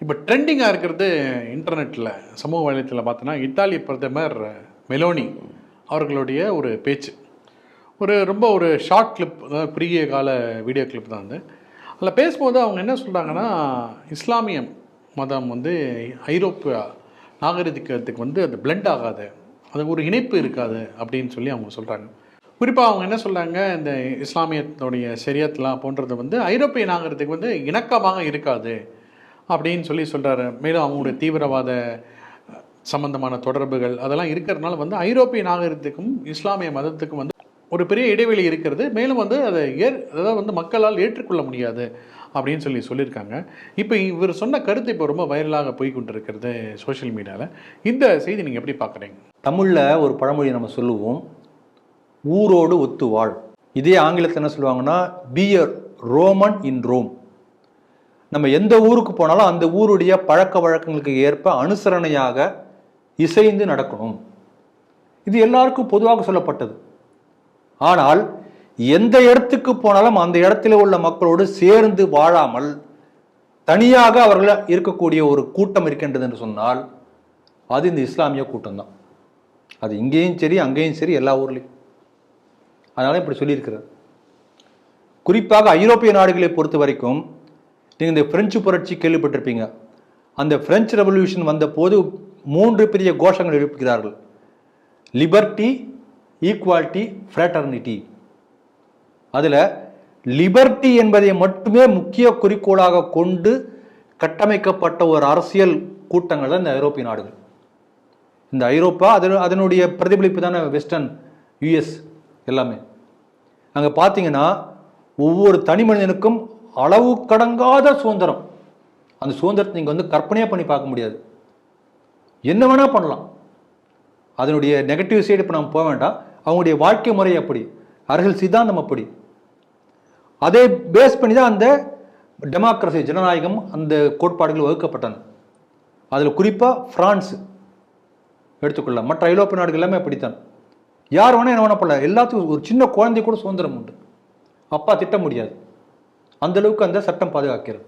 இப்போ ட்ரெண்டிங்காக இருக்கிறது இன்டர்நெட்டில் சமூக வலைத்தளத்தில் பார்த்தோன்னா இத்தாலி பிரதமர் மெலோனி அவர்களுடைய ஒரு பேச்சு. ஒரு ரொம்ப ஒரு ஷார்ட் கிளிப் அதாவது குறுகிய கால வீடியோ கிளிப் தான் வந்து அதில் பேசும்போது அவங்க என்ன சொல்கிறாங்கன்னா இஸ்லாமியம் மதம் வந்து ஐரோப்பிய நாகரிகத்துக்கு வந்து அது பிளெண்ட் ஆகாது. அது ஒரு இணைப்பு இருக்காது அப்படின்னு சொல்லி அவங்க சொல்கிறாங்க குறிப்பாக அவங்க என்ன சொல்கிறாங்க இந்த இஸ்லாமியத்தினுடைய சரியத்லாம் போன்றது வந்து ஐரோப்பிய நாகரிகத்துக்கு வந்து இணக்கமாக இருக்காது. அப்படின்னு சொல்லி சொல்கிறாரு மேலும் அவங்களுடைய தீவிரவாத சம்பந்தமான தொடர்புகள் அதெல்லாம் இருக்கிறதுனால வந்து ஐரோப்பிய நாகரிகத்துக்கும் இஸ்லாமிய மதத்துக்கும் வந்து ஒரு பெரிய இடைவெளி இருக்கிறது. மேலும் வந்து அதை ஏற் அதாவது வந்து மக்களால் ஏற்றுக்கொள்ள முடியாது அப்படின்னு சொல்லி சொல்லியிருக்காங்க. இப்போ இவர் சொன்ன கருத்து இப்போ ரொம்ப வைரலாக போய் கொண்டிருக்கிறது சோஷியல் மீடியாவில் இந்த செய்தி நீங்கள் எப்படி பார்க்குறீங்க? தமிழில் ஒரு பழமொழி நம்ம சொல்லுவோம். ஊரோடு ஒத்து வாழ். இதே ஆங்கிலத்தில் என்ன சொல்லுவாங்கன்னா பியர் ரோமன் இன் ரோம் நம்ம எந்த ஊருக்கு போனாலும் அந்த ஊருடைய பழக்க வழக்கங்களுக்கு ஏற்ப அனுசரணையாக இசைந்து நடக்கணும். இது எல்லாருக்கும் பொதுவாக சொல்லப்பட்டது. ஆனால் எந்த இடத்துக்கு போனாலும் அந்த இடத்துல உள்ள மக்களோடு சேர்ந்து வாழாமல் தனியாக அவர்கள் இருக்கக்கூடிய ஒரு கூட்டம் இருக்கின்றது என்று சொன்னால் அது இந்த இஸ்லாமிய கூட்டம்தான். அது இங்கேயும் சரி அங்கேயும் சரி எல்லா ஊர்லேயும். அதனால இப்படி சொல்லியிருக்கிறார். குறிப்பாக ஐரோப்பிய நாடுகளை பொறுத்த வரைக்கும் நீங்கள் இந்த பிரெஞ்சு புரட்சி கேள்விப்பட்டிருப்பீங்க. அந்த பிரெஞ்சு ரெவல்யூஷன் வந்த போது மூன்று பெரிய கோஷங்கள் எழுப்புகிறார்கள். லிபர்ட்டி ஈக்குவாலிட்டி ஃப்ராட்டர்னிட்டி அதில் லிபர்ட்டி என்பதை மட்டுமே முக்கிய குறிக்கோளாக கொண்டு கட்டமைக்கப்பட்ட ஒரு அரசியல் கூட்டங்கள் தான் இந்த ஐரோப்பிய நாடுகள். இந்த ஐரோப்பா அது அதனுடைய பிரதிபலிப்பு தானே வெஸ்டர்ன் யுஎஸ் எல்லாமே. அங்கே பார்த்தீங்கன்னா ஒவ்வொரு தனி மனிதனுக்கும் அளவு கடங்காத சுதந்திரம். அந்த சுதந்திரத்தை நீங்கள் வந்து கற்பனையாக பண்ணி பார்க்க முடியாது. என்ன வேணால் பண்ணலாம். அதனுடைய நெகட்டிவ் சைடு இப்போ நம்ம போக வேண்டாம். அவங்களுடைய வாழ்க்கை முறை அப்படி. அரசியல் சித்தாந்தம் அப்படி. அதை பேஸ் பண்ணி தான் அந்த டெமோக்ரஸி ஜனநாயகம் அந்த கோட்பாடுகள் வகுக்கப்பட்டன. அதில் குறிப்பாக ஃப்ரான்ஸ் எடுத்துக்கொள்ளலாம். மற்ற ஐரோப்பிய நாடுகள் எல்லாமே அப்படித்தான். யார் வேணால் என்ன வேணால் பண்ணல எல்லாத்துக்கும் ஒரு சின்ன குழந்தை கூட சுதந்திரம் உண்டு. அப்பா திட்ட முடியாது. அந்தளவுக்கு அந்த சட்டம் பாதுகாக்கிறது.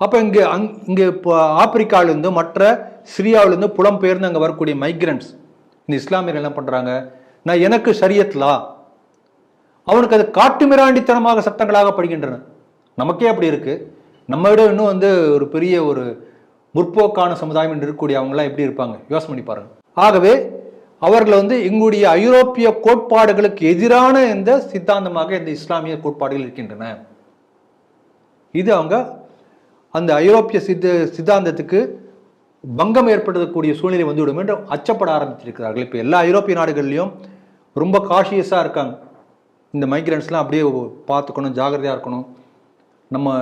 அப்போ இங்கே அங் இங்கே இப்போ ஆப்பிரிக்காவிலேருந்து மற்ற சிரியாவிலேருந்து புலம்பெயர்ந்து அங்கே வரக்கூடிய மைக்ரண்ட்ஸ் இந்த இஸ்லாமியர்கள் என்ன பண்ணுறாங்க நான் எனக்கு சரியத்லா அவனுக்கு அது காட்டுமிராண்டித்தனமாக சட்டங்களாக படுகின்றன. நமக்கே அப்படி இருக்குது நம்ம விட இன்னும் வந்து ஒரு பெரிய ஒரு முற்போக்கான சமுதாயம் என்று இருக்கக்கூடிய அவங்களாம் எப்படி இருப்பாங்க? யோசனை பண்ணி பாருங்க. ஆகவே அவர்களை வந்து எங்களுடைய ஐரோப்பிய கோட்பாடுகளுக்கு எதிரான இந்த சித்தாந்தமாக இந்த இஸ்லாமிய கோட்பாடுகள் இருக்கின்றன. இது அவங்க அந்த ஐரோப்பிய சித்த சித்தாந்தத்துக்கு பங்கம் ஏற்படுத்தக்கூடிய சூழ்நிலை வந்துவிடும் என்று அச்சப்பட ஆரம்பித்திருக்கிறார்கள். இப்போ எல்லா ஐரோப்பிய நாடுகள்லையும் ரொம்ப காஷியஸாக இருக்காங்க. இந்த மைக்ரண்ட்ஸ்லாம் அப்படியே பார்த்துக்கணும் ஜாகிரதையாக இருக்கணும். நம்ம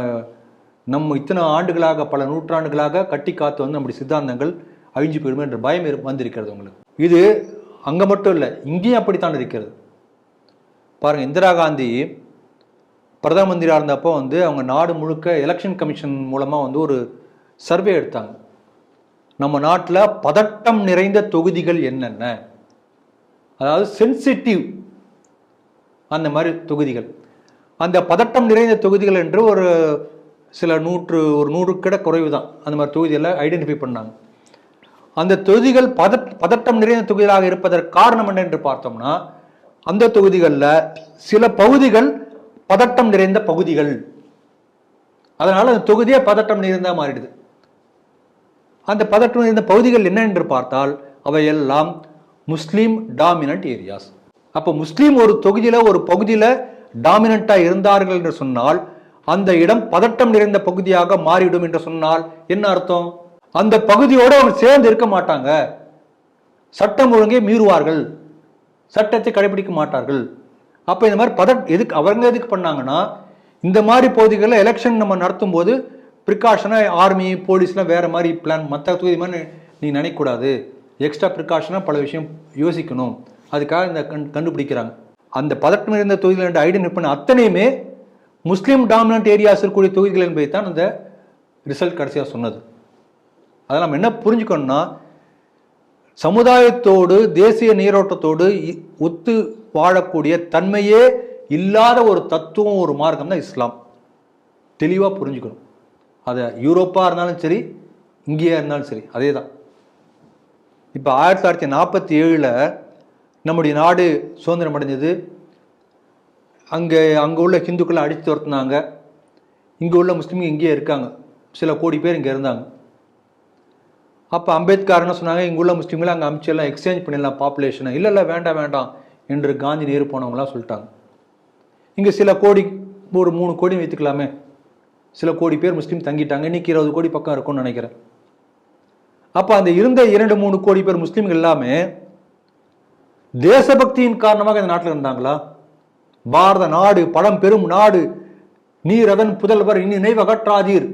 நம்ம இத்தனை ஆண்டுகளாக பல நூற்றாண்டுகளாக கட்டி காத்து வந்து நம்முடைய சித்தாந்தங்கள் அழிஞ்சு போயிடுமே என்ற பயம் வந்திருக்கிறது உங்களுக்கு இது அங்கே மட்டும் இல்லை இங்கேயும் அப்படித்தான் இருக்கிறது. பாருங்கள் இந்திரா காந்தி பிரதம மந்திரியாக இருந்தப்போ வந்து அவங்க நாடு முழுக்க எலெக்ஷன் கமிஷன் மூலமாக வந்து ஒரு சர்வே எடுத்தாங்க. நம்ம நாட்டில் பதட்டம் நிறைந்த தொகுதிகள் என்னென்ன? அதாவது சென்சிட்டிவ் அந்த மாதிரி தொகுதிகள். அந்த பதட்டம் நிறைந்த தொகுதிகள் என்று ஒரு சில நூற்று ஒரு நூறு கிட குறைவு தான் அந்த மாதிரி தொகுதிகளை ஐடென்டிஃபை பண்ணாங்க. அந்த தொகுதிகள் பதட் பதட்டம் நிறைந்த தொகுதிகளாக இருப்பதற்கு காரணம் என்ன என்று பார்த்தோம்னா அந்த தொகுதிகளில் சில பகுதிகள் பதட்டம் நிறைந்த பகுதிகள். அதனால் அந்த தொகுதியே பதட்டம் நிறைந்தா மாறிடுது. அந்த பதட்டம் நிறைந்த பகுதிகள் என்ன என்று பார்த்தால் அவையெல்லாம் முஸ்லீம் டாமினன்ட் ஏரியாஸ். அப்போ முஸ்லீம் ஒரு தொகுதியில் ஒரு பகுதியில் டாமினண்ட்டாக இருந்தார்கள் என்று சொன்னால் அந்த இடம் பதட்டம் நிறைந்த பகுதியாக மாறிவிடும் என்று சொன்னால் என்ன அர்த்தம்? அந்த பகுதியோடு அவங்க சேர்ந்து இருக்க மாட்டாங்க. சட்டம் ஒழுங்கை மீறுவார்கள். சட்டத்தை கடைபிடிக்க மாட்டார்கள். அப்போ இந்த மாதிரி பத எதுக்கு அவங்க எதுக்கு பண்ணாங்கன்னா இந்த மாதிரி பகுதிகளில் எலெக்ஷன் நம்ம நடத்தும் போது ப்ரிகாஷனாக ஆர்மி போலீஸ்லாம் வேறு மாதிரி பிளான் மற்ற தொகுதி மாதிரி நீ நினைக்கக்கூடாது. எக்ஸ்ட்ரா ப்ரிகாஷனாக பல விஷயம் யோசிக்கணும். அதுக்காக இந்த கண் கண்டுபிடிக்கிறாங்க. அந்த பதட்டம் இருந்த தொகுதிகள் ஐடென்டிஃபை பண்ண அத்தனையுமே முஸ்லீம் டாமினன்ட் ஏரியாஸ் இருக்கக்கூடிய தொகுதிகள் என்பதை தான் அந்த ரிசல்ட் கடைசியாக சொன்னது. அதை நம்ம என்ன புரிஞ்சுக்கணும்னா சமுதாயத்தோடு தேசிய நீரோட்டத்தோடு இ- ஒத்து வாழக்கூடிய தன்மையே இல்லாத ஒரு தத்துவம் ஒரு மார்க்கம் தான் இஸ்லாம். தெளிவாக புரிஞ்சுக்கணும். அதை யூரோப்பாக இருந்தாலும் சரி இங்கேயா இருந்தாலும் சரி அதே தான் இப்போ ஆயிரத்தி தொள்ளாயிரத்தி நாற்பத்தி ஏழில் நம்முடைய நாடு சுதந்திரம் அடைஞ்சது. அங்கே அங்கே உள்ள ஹிந்துக்களை அடித்து துரத்துனாங்க. இங்கே உள்ள முஸ்லீம்கள் இங்கேயே இருக்காங்க. சில கோடி பேர் இங்கே இருந்தாங்க. அப்போ அம்பேத்கர்னு என்ன சொன்னாங்க இங்குள்ள முஸ்லீம்களை அங்கே அமிச்செல்லாம் எக்ஸ்சேஞ்ச் பண்ணிடலாம் பாப்புலேஷனை இல்லை இல்லை வேண்டாம் வேண்டாம் என்று காந்தி நேரு போனவங்களாம் சொல்லிட்டாங்க. இங்கே சில கோடி ஒரு மூணு கோடி வைத்துக்கலாமே. சில கோடி பேர் முஸ்லீம் தங்கிட்டாங்க இன்னைக்கு இருபது கோடி பக்கம் இருக்கும்னு நினைக்கிறேன். அப்போ அந்த இருந்த இரண்டு மூணு கோடி பேர் முஸ்லீம்கள் எல்லாமே தேசபக்தியின் காரணமாக இந்த நாட்டில் இருந்தாங்களா? பாரத நாடு பழம் பெரும் நாடு நீரதன் புதல்வர் இனி நினைவகற்றாதீர்.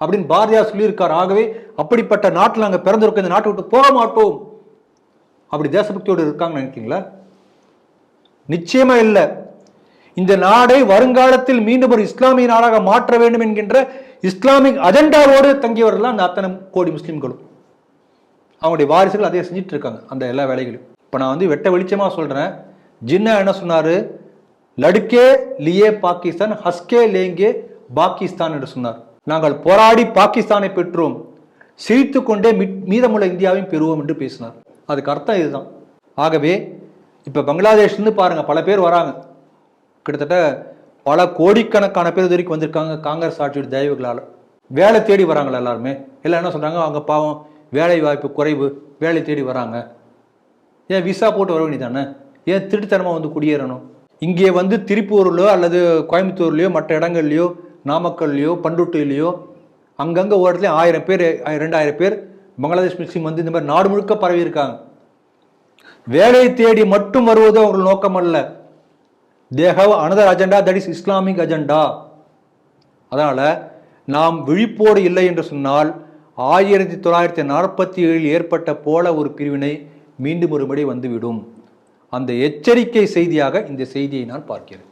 அப்படின்னு பாரதியார் சொல்லியிருக்கார். ஆகவே அப்படிப்பட்ட நாட்டில் நாங்கள் பிறந்திருக்கோம் இந்த நாட்டை விட்டு போக மாட்டோம். அப்படி தேசபக்தியோடு இருக்காங்கன்னு நினைக்கிறீங்களா? நிச்சயமா இல்லை. இந்த நாடை வருங்காலத்தில் மீண்டும் ஒரு இஸ்லாமிய நாடாக மாற்ற வேண்டும் என்கின்ற இஸ்லாமிக் அஜெண்டாவோடு தங்கியவர்கள் அந்த அத்தனை கோடி முஸ்லீம்களும். அவங்களுடைய வாரிசுகள் அதே செஞ்சுட்டு இருக்காங்க அந்த எல்லா வேலைகளையும். இப்போ நான் வந்து வெட்ட வெளிச்சமாக சொல்கிறேன் ஜின்னா என்ன சொன்னார்? லடுக்கே லியே பாகிஸ்தான் ஹஸ்கே லேங்கே பாகிஸ்தான் என்று சொன்னார். நாங்கள் போராடி பாகிஸ்தானை பெற்றோம். சிரித்து கொண்டே மீதமுள்ள இந்தியாவையும் பெறுவோம் என்று பேசினார். அதுக்கு அர்த்தம் இதுதான். ஆகவே இப்போ பங்களாதேஷ்லேருந்து பாருங்கள் பல பேர் வராங்க. கிட்டத்தட்ட பல கோடிக்கணக்கான பேர் இது வரைக்கும் வந்திருக்காங்க காங்கிரஸ் ஆட்சியோட தயவுகளால் வேலை தேடி வராங்களா எல்லாருமே? எல்லாம் என்ன சொல்கிறாங்க அவங்க பாவம் வேலை வாய்ப்பு குறைவு வேலை தேடி வராங்க. ஏன் விசா போட்டு வர வேண்டியதானே ஏன் திருட்டுத்தனமாக வந்து குடியேறணும்? இங்கே வந்து திருப்பூர்லையோ அல்லது கோயம்புத்தூர்லையோ மற்ற இடங்கள்லையோ நாமக்கல்லையோ பண்ருட்டிலையோ அங்கங்கே ஒரு இடத்துல ஆயிரம் பேர் ரெண்டாயிரம் பேர் பங்களாதேஷ் முஸ்லீம் வந்து இந்த மாதிரி நாடு முழுக்க பரவி இருக்காங்க வேலை தேடி மட்டும் வருவது அவர்கள் நோக்கம் அல்ல they have another agenda that is Islamic agenda அதனால் நாம் விழிப்போடு இல்லை என்று சொன்னால் ஆயிரத்தி தொள்ளாயிரத்தி நாற்பத்தி ஏழில் ஏற்பட்ட போல ஒரு பிரிவினை மீண்டும் ஒருபடி வந்துவிடும். அந்த எச்சரிக்கை செய்தியாக இந்த செய்தியை நான் பார்க்கிறேன்.